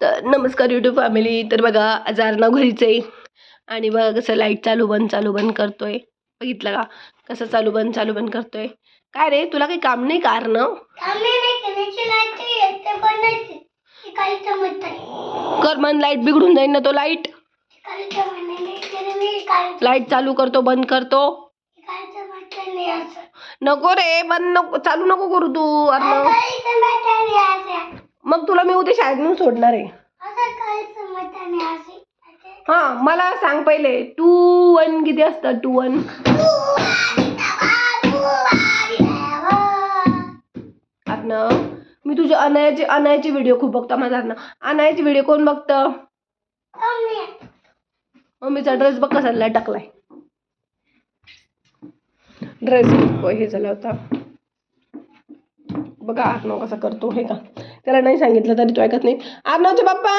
तर नमस्कार YouTube family तर बघा आज अर्णव घरीच आहे. आणि बघा कसं लाइट चालू बंद चालू बंद करतोय. बघितलं का? कसं चालू बंद चालू बंद करतोय. काय रे तुला काही काम नाही का अर्णव? कर मन लाइट बिघडून जाईल ना तो लाइट लाइट चालू करतो बंद करतो. नको रे बंद नको चालू नको करू तू मी उद्या शाळेत नेऊन सोडणार आहे. हा मला सांग पहिले. टू वन किती असतं? To one. अर्णव मी तुझे अनायाचे अनायाचे व्हिडिओ खूप बघतो माझा अनायाचे व्हिडिओ कोण बघतं? मम्मीचा ड्रेस बघ कसा टाकलाय. ड्रेस हे झाला होता बघा अर्णव कसा करतो हे का. त्याला नाही सांगितलं तरी तो ऐकत नाही. अर्णवचे बाप्पा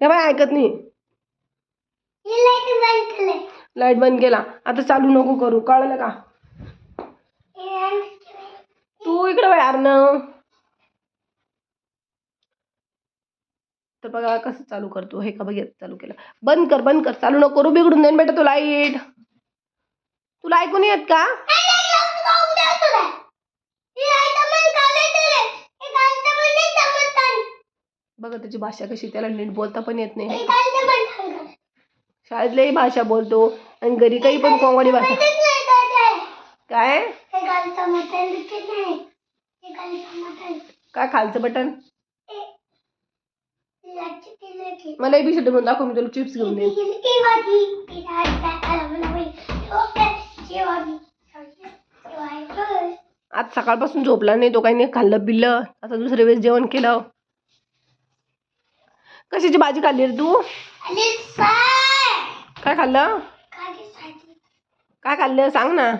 हे बाय ऐकत नाही. लाइट बंद केला. आता चालू नको करू. कळलं का? तू इकडे बाय अर्णव. तर बघा कसं चालू करतो. हे का बघ चालू केलं. बंद कर बंद कर. चालू नको करू. बिघडून जाईन बेटा तो लाइट तुला ऐकून येत का? बघा त्याची भाषा कशी त्याला नीट बोलता पण येत नाही. शाळेतल्याही भाषा बोलतो आणि घरी काही पण कोंकणी भाषा. काय? काय? खालचं बटन मला बी शेट म्हणून दाखव मी तुला चिप्स घेऊन देईन. आज सकाळपासून झोपला नाही तो काही नाही खाल्लं पिल्लं आता दुसऱ्या वेळेस जेवण केलं. कशाची भाजी खाल्ली रे तू? काय खाल्लं? काय खाल्लं? सांग ना.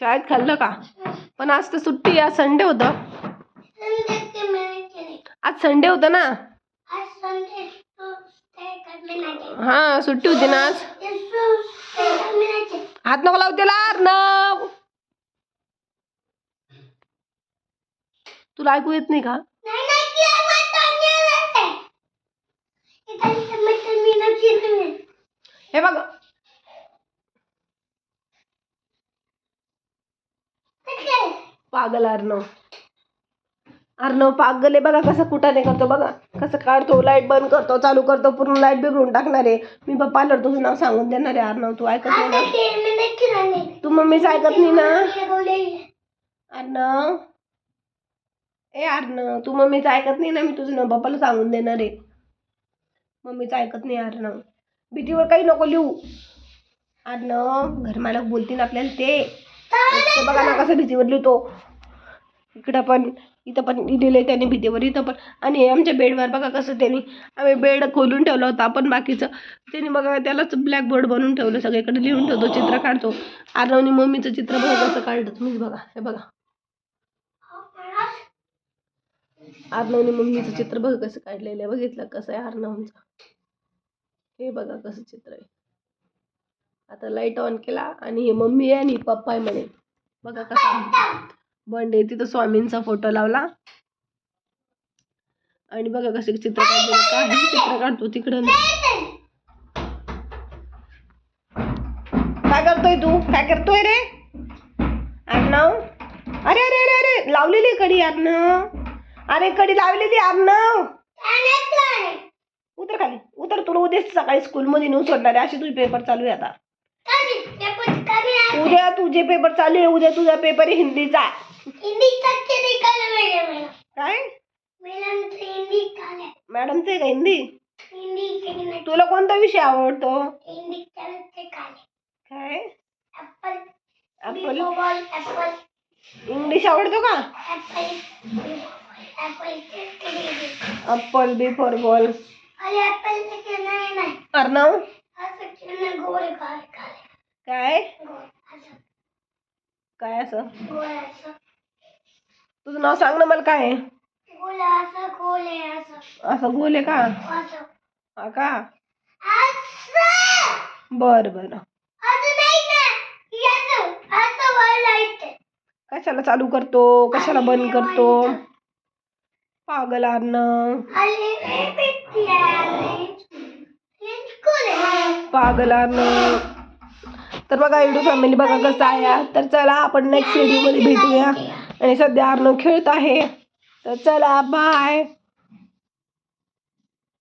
शाळेत खाल्लं का? पण आज तर सुट्टी आज संडे होतं. आज संडे होतं ना. हा सुट्टी होती ना आज. हात नको लावू त्याला अर्णव. तुला ऐकू येत नाही का हे बघ पागल अर्णव. अर्णव पागल आहे. बघा कसं कुठाने करतो. बघा कसं काढतो. लाइट बंद करतो. चालू करतो. पूर्ण लाइट बिघडून टाकणार आहे. मी आल्यावर तुझं नाव सांगून देणार आहे अर्णव. तू ऐकत नाही ना? तू मम्मीच ऐकत नाही ना? अर्णव. ए अर्णव. तू मम्मीचं ऐकत नाही ना? मी तुझं नाव पप्पाला सांगून देणार आहे. मम्मीचं ऐकत नाही अर्णव. भीतीवर काही नको लिहू. अर्णव घरमालक बोलतील आपल्याला ते. बघा ना कसं भीतीवर लिहितो. इकडं पण इथं पण लिहिलेलं आहे त्याने भीतीवर इथं पण. आणि आमच्या बेडवर बघा कसं त्यांनी आम्ही बेड खोलून ठेवलं होता आपण बाकीचं. त्यांनी बघा त्यालाच ब्लॅकबोर्ड बनवून ठेवलं सगळीकडे लिहून ठेवतो चित्र काढतो. अर्णवनी मम्मीचं चित्र बघा कसं काढलं तुम्हीच बघा हे बघा. आर्नवने मम्मीचं चित्र बघा कसं काढलेलं आहे बघितलं कसं आहे अर्णवचं हे बघा कसं चित्र आहे. आता लाइट ऑन केला आणि हे मम्मी आहे आणि पप्पा आहे म्हणे. बघा कसा बंड आहे. तिथं स्वामींचा फोटो लावला. आणि बघा कसे चित्र काढतो काही चित्र काढतो तिकडं. काय करतोय तू? काय करतोय रे? अर्णव? अरे अरे अरे अरे लावलेली कडी अर्णव. अरे कडी लावलेली अर्णव. उतर खाली. उतर तुला उद्या सकाळी स्कूलमध्ये नेऊन सोडणार आहे. अशी तुझी पेपर चालू आहे आता. उद्या तुझे पेपर चालू आहे. उद्या तुझा पेपर आहे. हिंदीचा काय? मॅडमचं आहे का हिंदी? तुला कोणता विषय आवडतो? काय? इंग्लिश आवडतो का? Apple B for ball Arnav काय? काय असं? तुझं नाव सांग ना मला काय असं गोले का? हा का? बर बर. कशाला चालू करतो? कशाला बंद करतो? पागल अर्णव पागल तर बघा युट्यूब फॅमिली बघा कसं आहे. तर चला आपण नेक्स्ट व्हिडिओमध्ये भेटूया. आणि सध्या अर्णव खेळत आहे. तर चला बाय